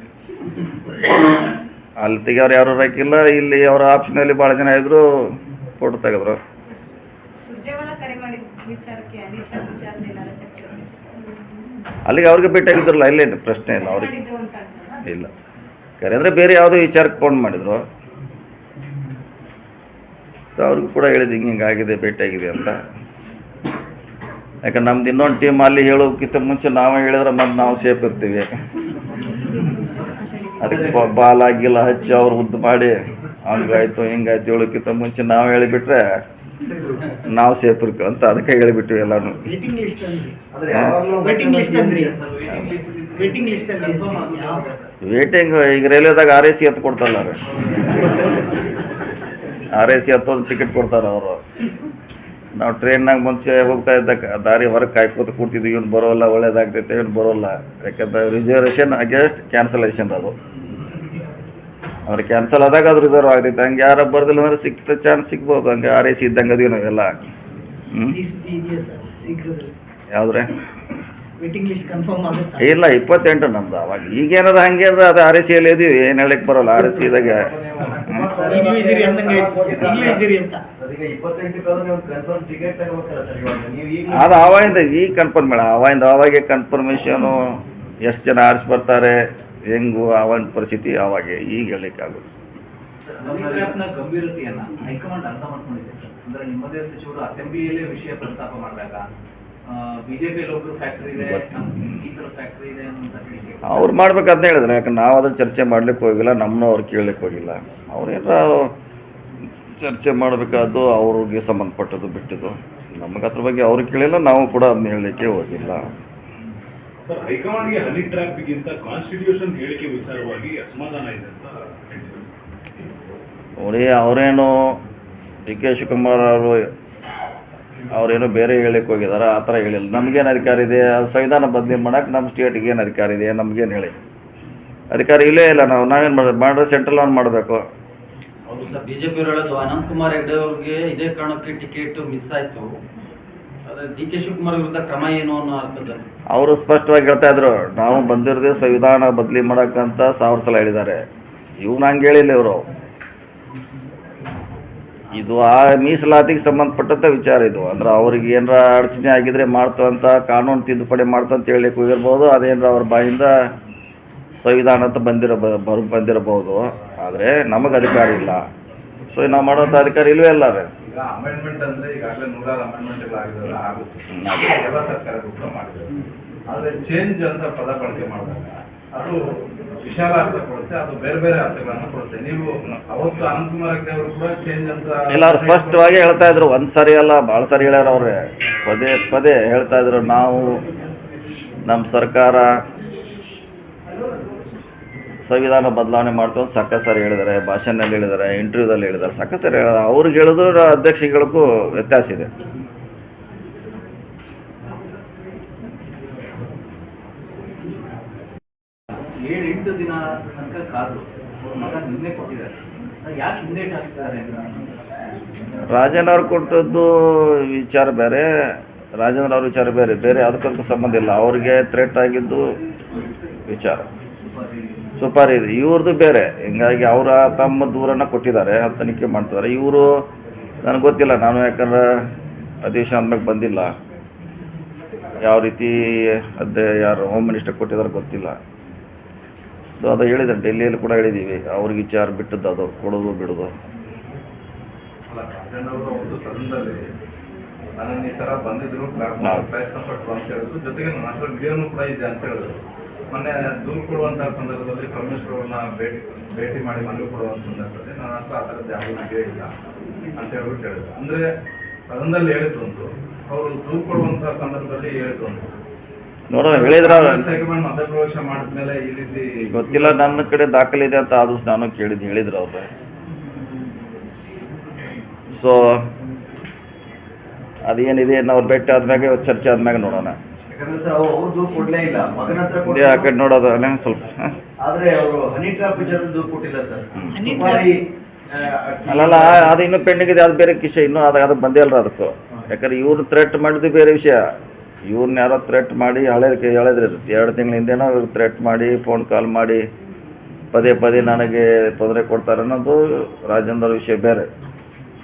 Speaker 1: ಅಲ್ಲಿ? ತೆಗಿಯೋರು ಯಾರು ಹಾಕಿಲ್ಲ, ಇಲ್ಲಿ ಅವರ ಆಪ್ಷನಲ್ಲಿ ಭಾಳ ಜನ ಇದ್ದರು ಫೋಟೋ ತೆಗೆದ್ರು.
Speaker 7: ವಿಚಾರಕ್ಕೆ ಅನಿತಾ ವಿಚಾರದ ಏನಾರ ಚರ್ಚೆ
Speaker 1: ಅಲ್ಲಿಗೆ ಅವ್ರಿಗೆ ಭೇಟಿಯಾಗಿದ್ರಲ್ಲ ಇಲ್ಲೇನು? ಪ್ರಶ್ನೆ ಇಲ್ಲ ಅವ್ರಿಗೆ.
Speaker 7: ಮಾಡಿದ್ರು ಅಂತ ಅನ್ಕೊಂಡ
Speaker 1: ಇಲ್ಲ. ಕರೆ ಅಂದರೆ ಬೇರೆ ಯಾವುದೋ ವಿಚಾರಕ್ಕೆ ಫೋನ್ ಮಾಡಿದ್ರು. ಸೊ ಅವ್ರಿಗೂ ಕೂಡ ಹೇಳಿದ್ದು ಹಿಂಗೆ ಹಿಂಗಾಗಿದೆ ಭೇಟಿಯಾಗಿದೆ ಅಂತ. ಯಾಕಂದ್ರೆ ನಮ್ದು ಇನ್ನೊಂದು ಟೀಮ್ ಅಲ್ಲಿ ಹೇಳೋಕ್ಕಿಂತ ಮುಂಚೆ ನಾವೇ ಹೇಳಿದ್ರೆ ಮತ್ತೆ ನಾವು ಸೇಫ್ ಇರ್ತೀವಿ. ಅದಕ್ಕೆ ಬ- ಬಾಲ ಗಿಲ ಹಚ್ಚಿ ಅವ್ರು ಉದ್ದು ಮಾಡಿ ಹಂಗಾಯ್ತು ಹಿಂಗಾಯ್ತು ಹೇಳೋಕ್ಕಿಂತ ಮುಂಚೆ ನಾವು ಹೇಳಿಬಿಟ್ರೆ ನಾವು ಸೇಫ್ ಇರ್ತೀವಿ ಅಂತ ಅದಕ್ಕೆ ಹೇಳಿಬಿಟ್ಟು ಎಲ್ಲಾನು
Speaker 8: ವೇಟಿಂಗ್
Speaker 1: ಈಗ ರೈಲ್ವೆದಾಗ ಆರ್ ಎ ಸಿ ಹತ್ತು ಕೊಡ್ತಾರಲ್ಲ ಆರ್ ಎ ಸಿ ಹತ್ತೊಂದು ಟಿಕೆಟ್ ಕೊಡ್ತಾರೆ ಅವರು. ನಾವು ಟ್ರೈನ್ನಾಗ ಮುಂಚೆ ಹೋಗ್ತಾ ಇದ್ದಾಗ ದಾರಿ ಹೊರಗೆ ಕಾಯ್ಕೋತ ಕೂತಿದ್ವಿ ಇವ್ನು ಬರೋಲ್ಲ ಒಳ್ಳೇದಾಗ್ತೈತೆ ಇವ್ನು ಬರೋಲ್ಲ. ಯಾಕಂದ್ರೆ ರಿಸರ್ವೇಷನ್ ಅಗೇನ್ಸ್ಟ್ ಕ್ಯಾನ್ಸಲೇಷನ್ ಅದು. ಅವ್ರು ಕ್ಯಾನ್ಸಲ್ ಆದಾಗ ಅದು ರಿಸರ್ವ್ ಆಗ್ತೈತೆ ಹಂಗೆ ಯಾರ ಬರ್ದಿಲ್ಲ ಅಂದ್ರೆ ಸಿಕ್ತ ಚಾನ್ಸ್ ಸಿಗ್ಬೋದು. ಹಂಗೆ ಆರ್ ಎ ಸಿ ಇದ್ದಂಗೆ ಅದೀವಿ ನಾವೆಲ್ಲ ಯಾವ್ದ್ರೆ?
Speaker 8: ವೇಟಿಂಗ್ ಲಿಸ್ಟ್ ಕನ್ಫರ್ಮ್ ಆಗುತ್ತಾ?
Speaker 1: ಇಲ್ಲ ಇಪ್ಪತ್ತೆಂಟು ನಮ್ದು ಅವಾಗ. ಈಗೇನಾರ ಹಂಗೆ ಅಂದ್ರೆ ಅದು ಆರ್ ಎ ಸಿಯಲ್ಲಿ ಇದೀವಿ. ಏನು ಹೇಳಕ್ ಬರೋಲ್ಲ ಆರ್ ಎಸ್
Speaker 2: ಈಗ
Speaker 1: ಅದು ಅವಾಗಿಂದ ಈಗ ಕನ್ಫರ್ಮ್ ಮೇಡ ಅವಾಗಿಂದ ಅವಾಗೆ ಕನ್ಫರ್ಮೇಷನು ಎಷ್ಟು ಜನ ಆರಿಸಿ ಬರ್ತಾರೆ? ಹೆಂಗು ಆವನ್ ಪರಿಸ್ಥಿತಿ ಅವಾಗೆ ಈಗ ಹೇಳಲಿಕ್ಕಾಗೋದು
Speaker 9: ಗಂಭೀರತೆಯನ್ನ ಹೈಕಮಾಂಡ್ ಅರ್ಥ ಮಾಡ್ಕೊಂಡಿದೆ ಅಂದ್ರೆ ನಿಮ್ಮದೇ ಸಚಿವರು ಅಸೆಂಬ್ಲಿಯಲ್ಲೇ ವಿಷಯ ಪ್ರಸ್ತಾಪ ಮಾಡಿದಾಗ
Speaker 1: ಅವ್ರು ಮಾಡ್ಬೇಕಂತ ಹೇಳಿದ್ರೆ. ಯಾಕಂದ್ರೆ ನಾವು ಅದ್ರ ಚರ್ಚೆ ಮಾಡ್ಲಿಕ್ಕೆ ಹೋಗಿಲ್ಲ ನಮ್ಮನ್ನೂ ಅವ್ರು ಕೇಳಲಿಕ್ಕೆ ಹೋಗಿಲ್ಲ. ಅವ್ರೇನಾರ ಚರ್ಚೆ ಮಾಡಬೇಕಾದ್ದು ಅವ್ರಿಗೆ ಸಂಬಂಧಪಟ್ಟದ್ದು ಬಿಟ್ಟಿದ್ದು. ನಮಗೆ ಅದ್ರ ಬಗ್ಗೆ ಅವ್ರು ಕೇಳಿಲ್ಲ ನಾವು ಕೂಡ ಅದನ್ನ ಹೇಳಲಿಕ್ಕೆ ಹೋಗಿಲ್ಲ.
Speaker 10: ಸರ್ ಹೈಕಮಾಂಡ್ಗೆ ಹನಿ ಟ್ರ್ಯಾಪ್ಗಿಂತ ಕಾನ್ಸ್ಟಿಟ್ಯೂಷನ್ ಹೇಳಿಕೆ ವಿಚಾರವಾಗಿ ಅಸಮಾಧಾನ ಇದೆ ಅಂತ
Speaker 1: ನೋಡಿ ಅವರೇನು ಡಿ ಕೆ ಶಿವಕುಮಾರ್ ಅವರು ಅವರೇನು ಬೇರೆ ಹೇಳಕ್ಕೆ ಹೋಗಿದಾರ? ಆ ಥರ ಹೇಳಿಲ್ಲ. ನಮಗೇನು ಅಧಿಕಾರ ಇದೆ? ಅದು ಸಂವಿಧಾನ ಬದಲಿ ಮಾಡೋಕೆ ನಮ್ಮ ಸ್ಟೇಟ್ಗೆ ಏನು ಅಧಿಕಾರ ಇದೆ? ನಮಗೇನು ಹೇಳಿ. ಅಧಿಕಾರ ಇಲ್ಲೇ ಇಲ್ಲ ನಾವು. ನಾವೇನು ಮಾಡೋದು ಮಾಡಿದ್ರೆ ಸೆಂಟ್ರಲ್ ಆನ್ ಮಾಡಬೇಕು.
Speaker 6: ಬಿಜೆಪಿ ಅವರು ಹೇಳೋದು ಅನಂತ್ ಕುಮಾರ್ ಹೆಗ್ಡೆ ಅವ್ರಿಗೆ ಇದೇ ಕಾರಣಕ್ಕೆ ಟಿಕೆಟ್ ಮಿಸ್ ಆಯ್ತು.
Speaker 1: ಅವರು ಸ್ಪಷ್ಟವಾಗಿ ಹೇಳ್ತಾ ಇದ್ರು, ನಾವು ಬಂದಿರದೆ ಸಂವಿಧಾನ ಬದಲಿ ಮಾಡಕ್ಕಂತ ಸಾವಿರ ಸಲ ಹೇಳಿದ್ದಾರೆ. ಇವ್ನು ಹಂಗೆ ಹೇಳಿಲ್ಲ ಇವರು. ಇದು ಆ ಮೀಸಲಾತಿಗೆ ಸಂಬಂಧಪಟ್ಟಂತ ವಿಚಾರ ಇದು. ಅಂದ್ರೆ ಅವ್ರಿಗೆ ಏನಾರ ಅಡಚಣೆ ಆಗಿದ್ರೆ ಮಾಡ್ತಂತ, ಕಾನೂನು ತಿದ್ದುಪಡಿ ಮಾಡ್ತಂತ ಅಂತ ಹೇಳಲಿಕ್ಕೆ ಹೋಗಿರ್ಬೋದು, ಅದೇನಾರ ಅವ್ರ ಬಾಯಿಂದ ಸಂವಿಧಾನ ಅಂತ ಬಂದಿರ ಬಂದಿರಬಹುದು. ಆದರೆ ನಮಗೆ ಅಧಿಕಾರ ಇಲ್ಲ. ಸೊ ನಾವು ಮಾಡೋಂಥ ಅಧಿಕಾರ ಇಲ್ವೇ ಇಲ್ಲ ರೀ
Speaker 4: ಈಗ ಅಮೆಂಡ್ಮೆಂಟ್ ಅಂದ್ರೆ ಈಗಾಗಲೇ ನೂರಾರು ಅಮೆಂಡ್ಮೆಂಟ್ ಆಗಿದೆ ಆಗುತ್ತೆ. ಎಲ್ಲ ಸರ್ಕಾರಗಳು ಕೂಡ ಮಾಡಿದ್ದಾರೆ. ಆದ್ರೆ ಚೇಂಜ್ ಅಂತ ಪದ ಬಳಕೆ ಮಾಡಿದಾಗ ಅದು ವಿಶಾಲ ಅರ್ಥ ಕೊಡುತ್ತೆ ಅದು ಬೇರೆ ಬೇರೆ ಅರ್ಥಗಳನ್ನು ಕೊಡುತ್ತೆ. ನೀವು ಅವತ್ತು ಅನಂತಕುಮಾರ್ ಹೆಗ್ಡೆ ಅವರು ಕೂಡ ಚೇಂಜ್ ಅಂತ
Speaker 1: ಎಲ್ಲರೂ ಸ್ಪಷ್ಟವಾಗಿ ಹೇಳ್ತಾ ಇದ್ರು. ಒಂದ್ ಸರಿ ಅಲ್ಲ ಭಾಳ ಸರಿ ಹೇಳ್ಯಾರ ಅವ್ರೆ. ಪದೇ ಪದೇ ಹೇಳ್ತಾ ಇದ್ರು ನಾವು ನಮ್ಮ ಸರ್ಕಾರ ಸಂವಿಧಾನ ಬದಲಾವಣೆ ಮಾಡ್ತೀವಿ ಅಂತ ಸಾರಿ ಹೇಳಿದ್ದಾರೆ ಭಾಷಣದಲ್ಲಿ ಹೇಳಿದ್ದಾರೆ ಇಂಟರ್ವ್ಯೂದಲ್ಲಿ ಹೇಳಿದ್ದಾರೆ. ಸರ್ ಹೇಳಿದ್ದಾರೆ ಅವ್ರಿಗೆ ಹೇಳಿದ್ರು ಅಧ್ಯಕ್ಷಗಳಿಗೂ ವ್ಯತ್ಯಾಸ ಇದೆ.
Speaker 9: ಏಳು ಎಂಟು ದಿನ ತನಕ ಕಾದ್ರು ಮಗ ನಿನ್ನೆ ಕೊಟ್ಟಿದ್ದಾರೆ. ಯಾಕೆ ಹಿಂದೇಟ್ ಹಾಕ್ತಿದ್ದಾರೆ
Speaker 1: ರಾಜನ್ ಅವ್ರು ಕೊಟ್ಟದ್ದು ವಿಚಾರ ಬೇರೆ ರಾಜೇಂದ್ರ ಅವ್ರ ವಿಚಾರ ಬೇರೆ ಬೇರೆ ಅದಕ್ಕೂ ಸಂಬಂಧ ಇಲ್ಲ. ಅವ್ರಿಗೆ ಥ್ರೆಟ್ ಆಗಿದ್ದು ವಿಚಾರ. ಸುಪಾರಿ ಇದೆ ಇವ್ರದ್ದು ಬೇರೆ. ಹಿಂಗಾಗಿ ಅವರ ತಮ್ಮ ದೂರನ್ನ ಕೊಟ್ಟಿದ್ದಾರೆ ಅದು ತನಿಖೆ ಮಾಡ್ತಿದ್ದಾರೆ. ಇವರು ನನಗೆ ಗೊತ್ತಿಲ್ಲ ನಾನು ಯಾಕಂದ್ರೆ ಅಧಿವೇಶನ ಆದ್ಮೇಲೆ ಬಂದಿಲ್ಲ. ಯಾವ ರೀತಿ ಅದೇ ಯಾರು ಹೋಮ್ ಮಿನಿಸ್ಟರ್ ಕೊಟ್ಟಿದ್ದಾರೆ ಗೊತ್ತಿಲ್ಲ. ಸೊ ಅದು ಹೇಳಿದ್ದಾರೆ ಡೆಲ್ಲಿಯಲ್ಲಿ ಕೂಡ ಹೇಳಿದ್ದೀವಿ. ಅವ್ರಿಗೆ ವಿಚಾರ ಬಿಟ್ಟದ್ದು ಅದು ಕೊಡೋದು ಬಿಡೋದು.
Speaker 4: ಈ ಜೊತೆಗೆ ಬಂದಿದ್ರು ಜೊತೆಗೆ ಇದೆ ಮೊನ್ನೆ ದೂರು ಕೊಡುವಂತಹ ಸಂದರ್ಭದಲ್ಲಿ ಪರಮೇಶ್ವರ್ ಅವ್ರನ್ನ ಭೇಟಿ ಭೇಟಿ ಮಾಡಿ ಮನವಿ ಕೊಡುವಂತ ಸಂದರ್ಭದಲ್ಲಿ ನನ್ನ ಹತ್ರ ಆ ಥರದ್ದು ಯಾವುದೂ ಇಲ್ಲ ಅಂತ ಹೇಳ್ಬಿಟ್ಟು ಹೇಳಿದ್ರು. ಅಂದ್ರೆ ಸದನದಲ್ಲಿ ಹೇಳಿದ್ರು ಒಂದು ಅವರು ದೂರು ಕೊಡುವಂತಹ ಸಂದರ್ಭದಲ್ಲಿ ಹೇಳಿದ್ರು ಅಂತ.
Speaker 1: ನೋಡೋಣ ಹೇಳಿದ್ರ
Speaker 4: ಮಧ್ಯಪ್ರವೇಶ ಮಾಡಿದ್ಮೇಲೆ ಈ ರೀತಿ
Speaker 1: ಗೊತ್ತಿಲ್ಲ ನನ್ನ ಕಡೆ ದಾಖಲಿದೆ ಅಂತ ಆದ್ರೂ ನಾನು ಕೇಳಿದ್ದು ಹೇಳಿದ್ರು ಅವ್ರು. ಸೊ ಅದೇನಿದೆ ನಾವು ಭೇಟಿ ಆದ್ಮ್ಯಾಗ ಚರ್ಚೆ ಆದ್ಮ್ಯಾಗ ನೋಡೋಣ. ಆ ಕಡೆ ನೋಡೋದು ಅಲ್ಲೇ ಸ್ವಲ್ಪ. ಹ?
Speaker 2: ಆದ್ರೆ ಅವರು ಹನಿ ಟ್ರಾಪ್ ವಿಚಾರದ ದೂರು ಕೊಟ್ಟಿಲ್ಲ ಸರ್.
Speaker 8: ಹನಿ
Speaker 1: ಅಲ್ಲಲ್ಲ ಅದು ಇನ್ನೂ ಪೆಂಡಿಂಗ್ ಇದೆ ಅದು ಬೇರೆ ವಿಷಯ ಇನ್ನೂ ಅದು ಅದು ಬಂದೇ ಅಲ್ರ ಅದಕ್ಕೂ. ಯಾಕಂದ್ರೆ ಇವ್ರು ಥ್ರೆಟ್ ಮಾಡಿದ್ದು ಬೇರೆ ವಿಷಯ. ಇವ್ರನ್ನ ಯಾರೋ ಥ್ರೆಟ್ ಮಾಡಿ ಹಳೇದಕ್ಕೆ ಹೇಳಿದ್ರೆ ಎರಡು ತಿಂಗಳ ಹಿಂದೆನೋ ಇವ್ರು ಥ್ರೆಟ್ ಮಾಡಿ ಫೋನ್ ಕಾಲ್ ಮಾಡಿ ಪದೇ ಪದೇ ನನಗೆ ತೊಂದರೆ ಕೊಡ್ತಾರೆ ಅನ್ನೋದು ರಾಜೇಂದ್ರ ವಿಷಯ ಬೇರೆ.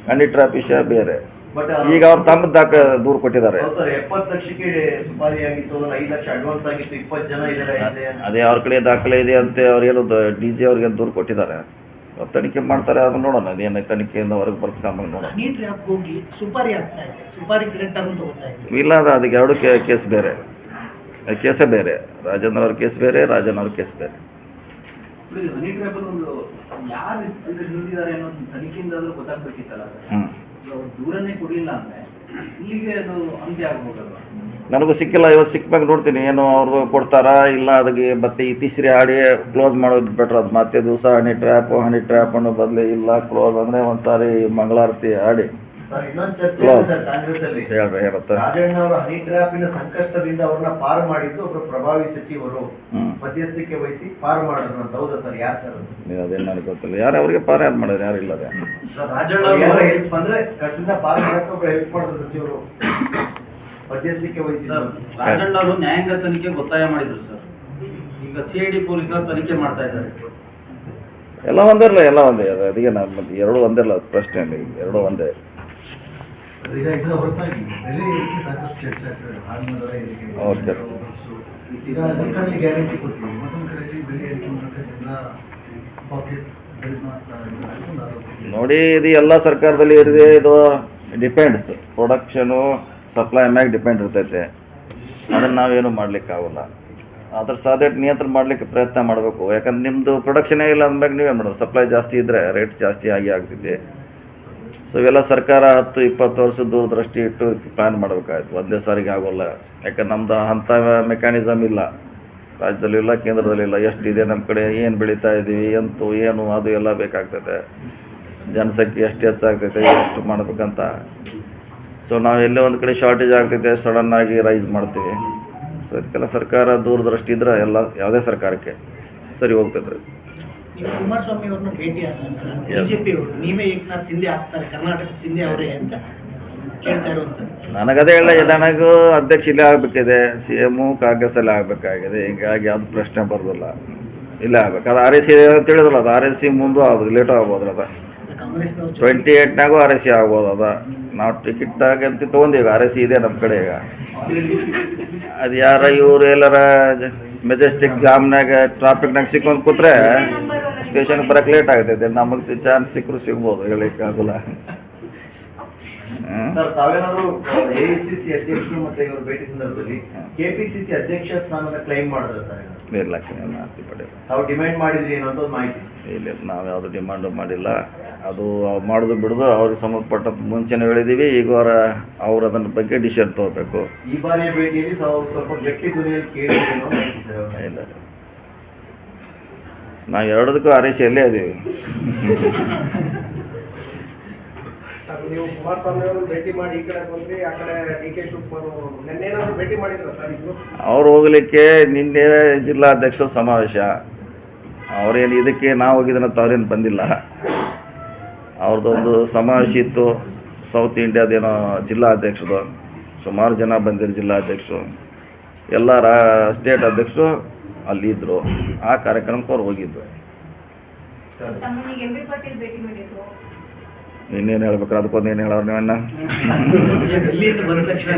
Speaker 1: ಹನಿ ಟ್ರಾಪ್ ವಿಷಯ ಬೇರೆ. ಈಗ ಅವ್ರು ತಮ್ಮ ದಾಖ ದೂರು ಕೊಟ್ಟಿದ್ದಾರೆ.
Speaker 2: ಸರ್ ಎಪ್ಪತ್ತು ಲಕ್ಷಕ್ಕೆ ಸುಪಾರಿ ಆಗಿತ್ತು ಅದ್ರಲ್ಲಿ ಐದು ಲಕ್ಷ ಅಡ್ವಾನ್ಸ್ ಆಗಿತ್ತು ಇಪ್ಪತ್ತು ಜನ ಇದ್ದಾರೆ ಹಿಂದೆ
Speaker 1: ಅದೇ ಅವ್ರ ಕಡೆ ದಾಖಲೆ ಇದೆ ಅಂತ ಅವ್ರು ಏನು ಡಿ ಜಿ ಅವ್ರಿಗೆ ದೂರು ಕೊಟ್ಟಿದ್ದಾರೆ. ತನಿಖೆ ಮಾಡ್ತಾರೆ ಅದನ್ನ ನೋಡೋಣ ಅದೇನು ತನಿಖೆಯಿಂದ ಹೊರಗೆ ಬರ್ತದೆ ಆಮೇಲೆ ನೋಡೋಣ. ಇಲ್ಲ ಅದು ಅದಕ್ಕೆ ಎರಡು ಕೇಸ್ ಬೇರೆ. ಕೇಸೇ ಬೇರೆ. ರಾಜೇಂದ್ರ ಅವ್ರ ಕೇಸ್ ಬೇರೆ ರಾಜನ್ ಅವ್ರ ಕೇಸ್ ಬೇರೆ. ಹ್ಞೂ
Speaker 9: ಕೊಡ್ಲಿಲ್ಲ ಅಂದ್ರೆ ಅದು ಅಂತ್ಯ ಆಗ್ಬೋದಲ್ವಾ?
Speaker 1: ನನಗೂ ಸಿಕ್ಕಿಲ್ಲ, ಇವತ್ತು ಸಿಕ್ಕಬೇಕು ನೋಡ್ತೀನಿ. ಏನು ಅವ್ರದ್ದು ಕೊಡ್ತಾರಾ, ಇಲ್ಲ ಅದಕ್ಕೆ ಮತ್ತೆ ತಿಸ್ರಿ ಆಡಿ ಕ್ಲೋಸ್ ಮಾಡೋದು ಬೆಟ್ರ್ ಅದು. ಮತ್ತೆ ದಿವಸ ಹನಿ ಟ್ರ್ಯಾಪ್ ಹನಿ ಟ್ರ್ಯಾಪ್ ಅನ್ನೋ ಬದಲು ಇಲ್ಲ ಕ್ಲೋಸ್ ಅಂದರೆ ಒಂದು ಮಂಗಳಾರತಿ ಆಡಿ
Speaker 2: ಸರ್ ಇನ್ನೊಂದು ಚರ್ಚೆ ಕಾಂಗ್ರೆಸ್ ಅಲ್ಲಿ
Speaker 1: ಹೇಳ್ರಿ ಏನತ್ತ
Speaker 2: ರಾಜಣ್ಣ ಅವರ ಹನಿ ಟ್ರ್ಯಾಪಿನ ಸಂಕಷ್ಟದಿಂದ ಅವ್ರನ್ನ ಪಾರು ಮಾಡಿದ್ದು ಒಬ್ರು ಪ್ರಭಾವಿ ಸಚಿವರು ಮಧ್ಯಸ್ಥಿಕೆ ವಹಿಸಿ ಪಾರು ಮಾಡಿದ್ರು ಅಂತ. ಹೌದಾ ಸರ್ ಯಾರು ಸರ್ ಅದು?
Speaker 1: ಅದೇನು ನನಗೆ ಗೊತ್ತಿಲ್ಲ. ಯಾರು ಅವರಿಗೆ ಪಾರ ಯಾರು ಮಾಡಿದ್ರು? ಯಾರು ಇಲ್ಲ
Speaker 6: ರಾಜಣ್ಣ
Speaker 2: ಅವ್ರು ಹೆಲ್ಪ್ ಅಂದ್ರೆ ಕಳ್ಸಿಂದ ಪಾರು ಮಾಡಕ್ಕೆ ಒಬ್ರು ಹೆಲ್ಪ್ ಮಾಡಿದ್ರು ಸಚಿವರು. ಮಧ್ಯಸ್ಥಿಕೆ ವಹಿಸಿ
Speaker 6: ಸರ್ ರಾಜಣ್ಣ ಅವರು ನ್ಯಾಯಾಂಗ ತನಿಖೆ ಒತ್ತಾಯ ಮಾಡಿದ್ರು ಸರ್. ಈಗ ಸಿ ಐ ಡಿ ಪೊಲೀಸರು ತನಿಖೆ ಮಾಡ್ತಾ ಇದ್ದಾರೆ.
Speaker 1: ಎಲ್ಲ ಒಂದೇ ಇರಲ್ಲ ಎಲ್ಲ ಒಂದೇ. ಅದು ಅದಕ್ಕೆ ನಾನು ಎರಡು ಒಂದೇ ಇಲ್ಲ ಪ್ರಶ್ನೆ ಎರಡು ಒಂದೇ. ಓಕೆ.
Speaker 3: ಬಸ್ಸು. ಈಗ ಒಂದು ಕಡೆಯಲ್ಲಿ ಗ್ಯಾರಂಟಿ ಕೊಡ್ತೀವಿ. ಮತ್ತೊಂದು ಕಡೆಯಲ್ಲಿ ಬೆಲೆ ಏರಿಕೆ ಮೂಲಕ ಜನರ ಪಾಕೆಟ್ ಒಂದು ಆರೋಪ
Speaker 1: ನೋಡಿ ಇದು ಎಲ್ಲ ಸರ್ಕಾರದಲ್ಲಿ ಇರಿದೆ ಇದು ಡಿಪೆಂಡ್ಸ್ ಪ್ರೊಡಕ್ಷನು ಸಪ್ಲೈ ಮ್ಯಾಗ ಡಿಪೆಂಡ್ ಇರ್ತೈತೆ. ಅದನ್ನು ನಾವೇನು ಮಾಡ್ಲಿಕ್ಕಾಗಲ್ಲ. ಅದ್ರ ಸಾಧ್ಯತೆ ನಿಯಂತ್ರಣ ಮಾಡ್ಲಿಕ್ಕೆ ಪ್ರಯತ್ನ ಮಾಡಬೇಕು. ಯಾಕಂದ್ರೆ ನಿಮ್ಮದು ಪ್ರೊಡಕ್ಷನೇ ಇಲ್ಲ ಅಂದ್ಮ್ಯಾಗ ನೀವೇ ಮಾಡೋದು ಸಪ್ಲೈ ಜಾಸ್ತಿ ಇದ್ದರೆ ರೇಟ್ ಜಾಸ್ತಿ ಆಗಿ ಆಗ್ತೈತಿ ಸೊ ಇವೆಲ್ಲ ಸರ್ಕಾರ ಹತ್ತು, ಇಪ್ಪತ್ತು ವರ್ಷ ದೂರದೃಷ್ಟಿ ಇಟ್ಟು ಪ್ಲ್ಯಾನ್ ಮಾಡಬೇಕಾಯ್ತು. ಒಂದೇ ಸಾರಿಗೆ ಆಗೋಲ್ಲ. ಯಾಕಂದ್ರೆ ನಮ್ದು ಅಂಥ ಮೆಕ್ಯಾನಿಸಮ್ ಇಲ್ಲ. ರಾಜ್ಯದಲ್ಲಿ ಇಲ್ಲ, ಕೇಂದ್ರದಲ್ಲಿ ಇಲ್ಲ. ಎಷ್ಟಿದೆ ನಮ್ಮ ಕಡೆ, ಏನು ಬೆಳೀತಾ ಇದ್ದೀವಿ ಎಂತು, ಏನು, ಅದು ಎಲ್ಲ ಬೇಕಾಗ್ತದೆ ಜನಸಂಖ್ಯೆ ಎಷ್ಟು ಹೆಚ್ಚಾಗ್ತೈತೆ, ಎಷ್ಟು ಮಾಡ್ಬೇಕಂತ. ಸೊ ನಾವು ಎಲ್ಲೇ ಒಂದು ಕಡೆ ಶಾರ್ಟೇಜ್ ಆಗ್ತೈತೆ ಆಗಿ ರೈಸ್ ಮಾಡ್ತೀವಿ. ಸೊ ಇದಕ್ಕೆಲ್ಲ ಸರ್ಕಾರ ದೂರದೃಷ್ಟಿ ಇದ್ರೆ ಎಲ್ಲ, ಯಾವುದೇ ಸರ್ಕಾರಕ್ಕೆ ಸರಿ ಹೋಗ್ತೈತೆ.
Speaker 8: ನೀವು ಕುಮಾರಸ್ವಾಮಿ ಅವ್ರನ್ನ ಭೇಟಿ ಆದ ನಂತರ ಬಿಜೆಪಿ ಅವರು ನೀವೇ ಏಕನಾಥ್ ಸಿಂಧೆ ಆಗ್ತಾರೆ ಕರ್ನಾಟಕದ ಸಿಂಧೆ ಅವರೇ ಅಂತ ಹೇಳ್ತಾ ಇರುವಂಥದ್ದು
Speaker 1: ನನಗದೇ ಹೇಳ ನನಗೂ ಅಧ್ಯಕ್ಷ ಇಲ್ಲೇ ಆಗಬೇಕಿದೆ ಸಿ ಎಮ್ಮು ಕಾಂಗ್ರೆಸ್ಸಲ್ಲಿ ಆಗಬೇಕಾಗಿದೆ ಹೀಗಾಗಿ ಅದು ಪ್ರಶ್ನೆ ಬರೋದಿಲ್ಲ. ಇಲ್ಲೇ ಆಗ್ಬೇಕು. ಅದು ಆರ್ ಎಸ್ ಸಿ ಅಂತ ಹೇಳಿದ್ರಲ್ಲ ಅದು ಆರ್ ಎಸ್ ಸಿ ಮುಂದೆ ಆಗ್ಬೋದು ಲೇಟು ಆಗ್ಬೋದು ಅದ. ಟ್ವೆಂಟಿ ಏಯ್ಟ್ನಾಗೂ ಆರ್ ಎಸ್ ಸಿ ಆಗ್ಬೋದು ಅದ. ನಾವು ಟಿಕೆಟ್ ಅಂತ ತೊಗೊಂಡೀವಿ ಆರ್ ಎಸ್ ಸಿ ಇದೆ ನಮ್ಮ ಕಡೆ ಈಗ. ಅದು ಯಾರ ಇವ್ರು ಎಲ್ಲರ ಮೆಜೆಸ್ಟಿಕ್ ಜಾಮ್ನಾಗ ಟ್ರಾಫಿಕ್ನಾಗ ಸಿಕ್ಕೊಂಡು ಕೂತ್ರೆ ಸ್ಟೇಷನ್ಗೆ ಬರಕ್ಕೆ ಲೇಟ್ ಆಗ್ತೈತೆ ನಮಗೆ ಚಾನ್ಸ್ ಸಿಕ್ಕರು ಸಿಗ್ಬೋದು ಹೇಳಿಕ್ಕೆ ಆಗೋಲ್ಲ?
Speaker 2: ಸರ್ ತಾವೇನಾದ್ರು ಎಐಸಿಸಿ ಅಧ್ಯಕ್ಷರು ಮತ್ತೆ ಇವರು ಭೇಟಿ ಸಂದರ್ಭದಲ್ಲಿ ಕೆಪಿಸಿಸಿ ಅಧ್ಯಕ್ಷ ಸ್ಥಾನದ ಕ್ಲೈಮ್ ಮಾಡಿದ್ರೆ ಸರ್? ಈಗ?
Speaker 1: ಇಲ್ಲ ಮಾತಿ ಪಡೆಯಲ್ಲ
Speaker 2: ತಾವು ಡಿಮ್ಯಾಂಡ್ ಮಾಡಿದ್ರಿ ಏನೋ ಅಂತ ಒಂದು ಮಾಹಿತಿ.
Speaker 1: ಇಲ್ಲ ನಾವು ಯಾವುದು ಡಿಮಾಂಡು ಮಾಡಿಲ್ಲ. ಅದು ಮಾಡೋದು ಬಿಡೋದು ಅವ್ರಿಗೆ ಸಂಬಂಧಪಟ್ಟಂತ ಮುಂಚೆನೇ ಹೇಳಿದೀವಿ ಈಗ ಅವರ ಅವ್ರು ಅದನ್ನ ಬಗ್ಗೆ ಡಿಸಿಷನ್ ತಗೋಬೇಕು.
Speaker 2: ಈ ಬಾರಿಯ ಭೇಟಿಯಲ್ಲಿ ಸ್ವಲ್ಪ ಗಟ್ಟಿ ಧ್ವನಿಯಲ್ಲಿ ಸರ್.
Speaker 1: ಇಲ್ಲ ನಾವು ಎರಡದಕ್ಕೂ ಆರೈಸಿಯಲ್ಲೇ ಇದ್ದೀವಿ
Speaker 5: ಸರ್, ನೀವು ಕುಮಾರಸ್ವಾಮಿ ಅವರು ಭೇಟಿ ಮಾಡಿ ಈ ಕಡೆ ಬಂದ್ರಿ ಆ ಕಡೆ ಡಿ ಕೆ ಶಿವಕುಮಾರ್ ಅವರು ನಿನ್ನೇನಾದ್ರು ಭೇಟಿ ಮಾಡಿದ್ರ ಸರ್
Speaker 1: ಅವ್ರು ಹೋಗ್ಲಿಕ್ಕೆ ನಿನ್ನೆ ಜಿಲ್ಲಾಧ್ಯಕ್ಷರ ಸಮಾವೇಶ. ಅವ್ರೇನು ಇದಕ್ಕೆ ನಾವು ಹೋಗಿದ್ದನಂತ ಅವ್ರೇನು ಬಂದಿಲ್ಲ. ಅವ್ರದ್ದೊಂದು ಸಮಾವೇಶ ಇತ್ತು ಸೌತ್ ಇಂಡಿಯಾದೇನೋ ಜಿಲ್ಲಾಧ್ಯಕ್ಷರು ಸುಮಾರು ಜನ ಬಂದಿರು ಜಿಲ್ಲಾಧ್ಯಕ್ಷರು ಎಲ್ಲ ರಾ ಸ್ಟೇಟ್ ಅಧ್ಯಕ್ಷರು ಅಲ್ಲಿದ್ದರು ಆ ಕಾರ್ಯಕ್ರಮಕ್ಕೆ ಅವ್ರು ಹೋಗಿದ್ದು ಇನ್ನೇನು ಹೇಳ್ಬೇಕು? ಅದಕ್ಕೊಂದು ಏನು ಹೇಳೋರು ನೀವು
Speaker 8: ದಿಲ್ಲಿಯಿಂದ ಬಂದ ತಕ್ಷಣ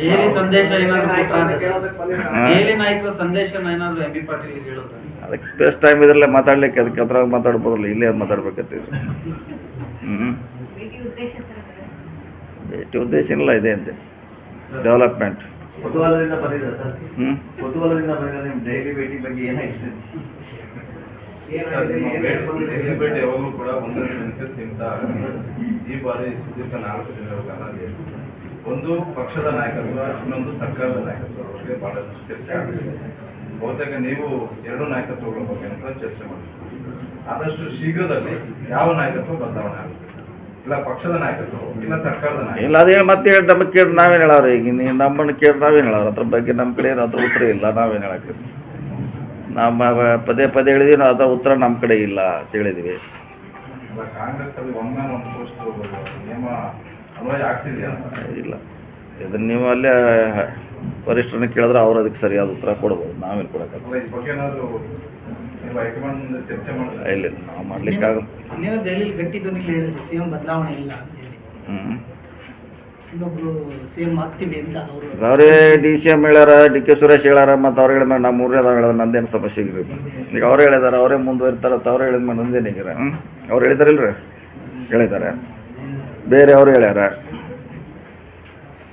Speaker 6: ದೆಹಲಿ ಸಂದೇಶ ಏನಾದ್ರು ಕೊಟ್ರಾ ಅಂತ
Speaker 5: ಕೇಳೋದಕ್ಕೆ ಬಂದಿದ್ರ
Speaker 1: ಹಾ.
Speaker 6: ದೆಹಲಿ ನಾಯಕರ ಸಂದೇಶನ ಏನಾದ್ರು ಎಂ ಬಿ ಪಾಟೀಲ್ ಹೇಳಿದ್ರು
Speaker 1: ಅದಕ್ಕೆ ಸ್ಪೇಸ್ ಟೈಮ್ ಇದ್ರಲ್ಲೇ ಮಾತಾಡ್ಲಿಕ್ಕೆ ಅದಕ್ಕೆ ಅದ್ರಾಗ ಮಾತಾಡ್ಬೋದಲ್ಲ ಇಲ್ಲೇ ಮಾತಾಡ್ಬೇಕತ್ತಿದ್ರು ಹ್ಞೂ
Speaker 7: ಭೇಟಿ ಉದ್ದೇಶ
Speaker 1: ಇಲ್ಲ ಇದೆ ಅಂತೆ. ಡೆವಲಪ್ಮೆಂಟ್
Speaker 2: ಕುತೂಹಲದಿಂದ ಬಂದಿದ್ರ ಸರ್?
Speaker 1: ಹ್ಞೂ
Speaker 4: ಯಾವಾಗಲೂ ಕೂಡ ಒಂದು ಸೀಮಿತ ಈ ಬಾರಿ ಸುದೀರ್ಘ ನಾಲ್ಕು ದಿನಗಳ ಕಾಲ. ಒಂದು ಪಕ್ಷದ ನಾಯಕತ್ವ ಇನ್ನೊಂದು ಸರ್ಕಾರದ ನಾಯಕತ್ವ ಬಗ್ಗೆ ಬಹಳಷ್ಟು ಚರ್ಚೆ ಆಗಿದೆ. ಬಹುತೇಕ ನೀವು ಎರಡು ನಾಯಕತ್ವಗಳ ಬಗ್ಗೆ ಕೂಡ ಚರ್ಚೆ ಮಾಡಿದ್ರು ಆದಷ್ಟು ಶೀಘ್ರದಲ್ಲಿ ಯಾವ ನಾಯಕತ್ವ ಬದಲಾವಣೆ ಆಗುತ್ತೆ? ಇಲ್ಲ ಪಕ್ಷದ ನಾಯಕತ್ವ ಇಲ್ಲ ಸರ್ಕಾರದ ನಾಯಕತ್ವ?
Speaker 1: ಇಲ್ಲ ಅದೇ ಮತ್ತೆ ಹೇಳಿ ನಮಗೆ ಕೇಳಿ ನಾವೇನು ಹೇಳೋರು? ಈಗ ನೀವು ನಮ್ಮನ್ನು ಕೇಳಿ ನಾವೇನು ಹೇಳೋರು? ಅದ್ರ ಬಗ್ಗೆ ನಮ್ಮ ಕಡೆ ಏನು ಅದ್ರ ಉತ್ತರ ಇಲ್ಲ ನಾವೇನು ಹೇಳಕ್ಕೆ? ನಮ್ಮ ಪದೇ ಪದೇ ಹೇಳಿದೀವಿ ಅದರ ಅದ್ರ ಉತ್ತರ ನಮ್ಮ ಕಡೆ ಇಲ್ಲ ಅಂತ ಹೇಳಿದ್ವಿ.
Speaker 4: ಇಲ್ಲ ಕಾಂಗ್ರೆಸ್ ಅಲ್ಲಿ ಒಮ್ಮೆ ಒಂದು ಪೋಸ್ಟ್ ನಿಯಮ ಅನ್ವಯ ಆಗ್ತಿದೆಯಾ?
Speaker 1: ಇಲ್ಲ. ಇದನ್ನು ನೀವು ಅಲ್ಲೇ ವರಿಷ್ಠರನ್ನ ಕೇಳಿದ್ರೆ ಅವ್ರು ಅದಕ್ಕೆ ಸರಿಯಾದ ಉತ್ತರ ಕೊಡ್ಬೋದು ನಾವೇನು
Speaker 4: ಕೊಡಕ್ಕೆ
Speaker 1: ಇಲ್ಲ ನಾವು ಮಾಡ್ಲಿಕ್ಕಾಗ
Speaker 8: ಇನ್ನೇನೋ ದೆಹಲಿಯಲ್ಲಿ ಗಟ್ಟಿ ಧ್ವನಿಲಿ ಹೇಳಿದ್ರು ಸಿಎಂ ಬದಲಾವಣೆ ಇಲ್ಲ ಅಂತ ಹೇಳಿ.
Speaker 1: ಹ್ಞೂ
Speaker 8: ಇನ್ನೊಬ್ರು ಸಿಎಂ ಆಗ್ತೀವಿ ಅಂತ ಅವರು
Speaker 1: ಅವರೇ ಡಿ ಸಿ ಎಂ ಹೇಳ್ಯಾರ ಡಿ ಕೆ ಸುರೇಶ್ ಹೇಳಾರ ಮತ್ತು ಅವ್ರು ಹೇಳಿದ್ಮೇಲೆ ನಮ್ಮ ಮೂರನೇದವ್ ಹೇಳಿದ್ರೆ ನಂದೇನು ಸಮಸ್ಯೆ ಇಲ್ಲ ಈಗ ಅವ್ರು ಹೇಳಿದಾರೆ ಅವರೇ ಮುಂದುವರಿತಾರೆ ಅವ್ರು ಹೇಳಿದ್ಮೇಲೆ ನಂದೇನು ಈಗ ಹ್ಞೂ ಅವ್ರು ಹೇಳಿದಾರಿಲ್ರಿ ಹೇಳಿದ್ದಾರೆ ಬೇರೆ ಅವರು ಹೇಳ್ಯಾರ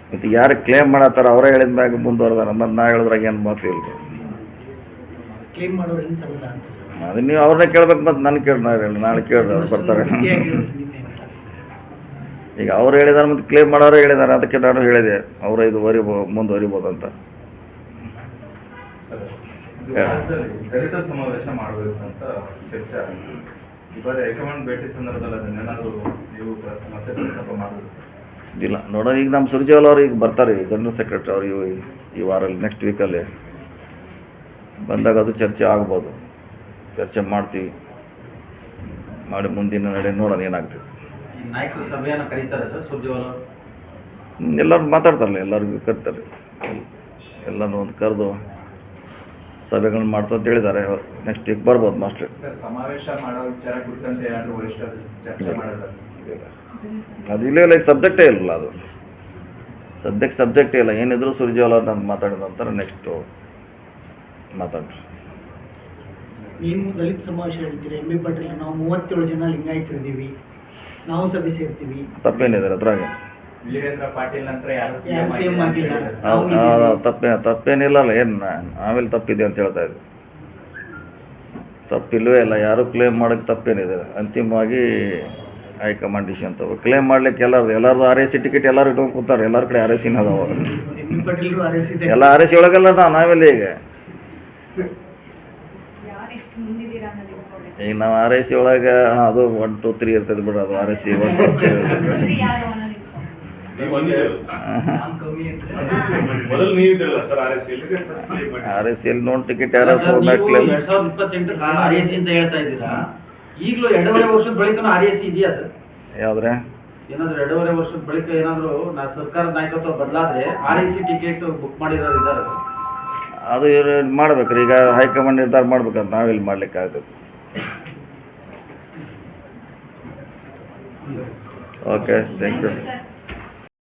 Speaker 1: ಮತ್ತು ಯಾರು ಕ್ಲೇಮ್ ಮಾಡತ್ತಾರ ಅವರೇ ಹೇಳಿದ ಮ್ಯಾಗ ಮುಂದುವರೆದಾರ ಮತ್ತು ನಾ ಹೇಳಿದ್ರಾಗ ಏನು ಮಾತು ಇಲ್ರಿ
Speaker 8: ಕ್ಲೇಮ್ ಮಾಡೋರು ಹೆಂಗ್ ಸಲ್ಲಲ್ಲ ಅಂತ ಸರ್
Speaker 1: ಅದು ನೀವು ಅವ್ರನ್ನೇ ಕೇಳ್ಬೇಕು ಮತ್ತು ನನ್ನ ಕೇಳಿ ನಾಳೆ ನಾಳೆ ಕೇಳಿದ್ರೆ ಅವ್ರು ಬರ್ತಾರೆ. ಈಗ ಅವ್ರು ಹೇಳಿದಾರೆ ಮತ್ತು ಕ್ಲೇಮ್ ಮಾಡೋರು ಹೇಳಿದ್ದಾರೆ ಅದಕ್ಕೆ ನಾನು ಹೇಳಿದೆ ಅವರು ಇದು ವರಿಬೋ ಮುಂದುವರಿಬೋದು ಅಂತ.
Speaker 4: ದಲಿತ ಸಮಾವೇಶ ಮಾಡಬೇಕು ಅಂತ ಚರ್ಚೆ ಆಗಿದೆ. ಈ ಬಾರಿ ಹೈಕಮಾಂಡ್ ಭೇಟಿ ಸಂದರ್ಭದಲ್ಲಿ ಅದನ್ನೇನಾದರೂ ನೀವು ಪ್ರಸ್ತ- ಮತ್ತೆ ಪ್ರಸ್ತಾಪ ಮಾಡಿದ್ರು ಸರ್?
Speaker 1: ಇಲ್ಲ ನೋಡೋಣ ಈಗ ನಮ್ಮ ಸುರ್ಜೇವಾಲ್ ಅವ್ರು ಈಗ ಬರ್ತಾರೆ ಜನರಲ್ ಸೆಕ್ರೆಟರಿ ಅವರು ಈ ಈ ವಾರಲ್ಲಿ ನೆಕ್ಸ್ಟ್ ವೀಕಲ್ಲಿ ಬಂದಾಗ ಅದು ಚರ್ಚೆ ಆಗ್ಬೋದು. ಚರ್ಚೆ ಮಾಡ್ತೀವಿ. ಮಾಡಿ ಮುಂದಿನ ನಡೆ ನೋಡೋಣ ಏನಾಗ್ತದೆ.
Speaker 6: ನಾಯಕರು ಸಭೆಯನ್ನು ಕರೀತಾರೆ ಸರ್ ಸುರ್ಜೇವಾಲ
Speaker 1: ಎಲ್ಲರೂ ಮಾತಾಡ್ತಾರಲ್ಲ ಎಲ್ಲರಿಗೂ ಕರ್ತಾರೆ. ಎಲ್ಲನೂ ಒಂದು ಕರೆದು ಸಭೆಗಳನ್ನ ಮಾಡ್ತಾ ಅಂತ ಹೇಳಿದ್ದಾರೆ. ನೆಕ್ಸ್ಟ್ ವೀಕ್ ಬರ್ಬೋದು ಮಾಸ್ಟರ್.
Speaker 4: ಸರ್ ಸಮಾವೇಶ ಮಾಡೋ ವಿಚಾರ ಕುರಿತಂತೆ
Speaker 1: ಅದು ಇಲ್ಲೇ ಇಲ್ಲ ಈಗ ಸಬ್ಜೆಕ್ಟೇ ಇಲ್ಲ ಅದು. ಸದ್ಯಕ್ಕೆ ಸಬ್ಜೆಕ್ಟೇ ಇಲ್ಲ. ಏನಿದ್ರು ಸುರ್ಜೇವಾಲ ನಾನು ಮಾತಾಡಿದ ನಂತರ ನೆಕ್ಸ್ಟು ಮಾತಾಡ್ರಿ.
Speaker 8: ನೀವು ದಲಿತ ಸಮಾವೇಶ ಹೇಳ್ತೀರಿ ಎಂ ಬಿ ಪಾಟೀಲ್ ನಾವು ಮೂವತ್ತೇಳು ಜನ ಲಿಂಗಾಯತರಿದ್ದೀವಿ. ನಾವು ಸಭೆ ಸೇರ್ತೀವಿ.
Speaker 1: ತಪ್ಪೇನಿದೆ ಅದ್ರಾಗೆ
Speaker 4: ವೀರೇಂದ್ರ ಪಾಟೀಲ್ ನಂತರ ಯಾರು
Speaker 8: ಆಗಿಲ್ಲ.
Speaker 1: ತಪ್ಪೇ ತಪ್ಪೇನಿಲ್ಲ ಅಲ್ಲ ಏನು ಆಮೇಲೆ ತಪ್ಪಿದೆ ಅಂತ ಹೇಳ್ತಾ ಇದ್ದೆ ತಪ್ಪಿಲ್ವೇ ಇಲ್ಲ ಯಾರು ಕ್ಲೇಮ್ ಮಾಡೋಕ್ಕೆ ತಪ್ಪೇನಿದೆ. ಅಂತಿಮವಾಗಿ ಹೈಕಮಾಂಡ್ ಡಿಸಿಷನ್ ತಗೋ ಕ್ಲೇಮ್ ಮಾಡ್ಲಿಕ್ಕೆ ಎಲ್ಲಾರ್ದು ಎಲ್ಲಾರ್ದು ಆರ್ ಎಸ್ ಸಿ ಟಿಕೆಟ್ ಎಲ್ಲರೂ ಇಟ್ಕೊಂಡು ಕೂತಾರೆ. ಎಲ್ಲರ ಕಡೆ ಆರ್ ಎಸ್ ಸಿನ ಅದಾವ.
Speaker 8: ಎಂ
Speaker 1: ಎಲ್ಲ ಆರ್ ಎಸ್ ಸಿ ಒಳಗೆಲ್ಲ ನಾವೆಲ್ಲ ಈಗ
Speaker 7: ಯಾರು ಎಷ್ಟು ಮುಂದಿದ್ದೀರಾ ಅನ್ನೋದು important.
Speaker 1: ಈಗ ನಾವು ಆರ್ ಐ ಸಿ ಒಳಗೆ ಅದು ಒನ್ ಟು ತ್ರೀ ಇರ್ತದೆ ಬಿಡ ಅದು R I C one two three.
Speaker 9: Non
Speaker 10: R S
Speaker 1: L ನೋಡಿ ಟಿಕೆಟ್ ಯಾರು
Speaker 6: ಫೋನ್
Speaker 1: ಕ್ಲೇಮ್
Speaker 6: ಎರಡ್ ಸಾವಿರದ ಇಪ್ಪತ್ತೆಂಟು ಆರ್ ಎಸ್ ಸಿ ಅಂತ ಹೇಳ್ತಾ ಇದ್ದೀರಾ? ಈಗಲೂ ಎರಡೂವರೆ ವರ್ಷದ ಬಳಿಕ ಆರ್ ಎಸ್ ಸಿ ಇದೆಯಾ ಸರ್?
Speaker 1: ಯಾವ್ದ್ರೆ?
Speaker 6: ಏನಾದ್ರು ಎರಡೂವರೆ ವರ್ಷದ ಬಳಿಕ ಏನಾದ್ರು ನಾ ಸರ್ಕಾರದ ನಾಯಕತ್ವ ಬದಲಾದ್ರೆ R S C ticket book ಮಾಡಿರೋರು ಇದ್ದಾರೆ
Speaker 1: ಅದು ಇವ್ರು ಮಾಡ್ಬೇಕ್ರಿ. ಈಗ ಹೈಕಮಾಂಡ್ ನಿರ್ಧಾರ ಮಾಡ್ಬೇಕಂತ ನಾವೆಲ್ಲಿ ಮಾಡ್ಲಿಕ್ಕೆ ಆಗ್ತದೆ ಓಕೆ ಥ್ಯಾಂಕ್ ಯು
Speaker 7: ಸರ್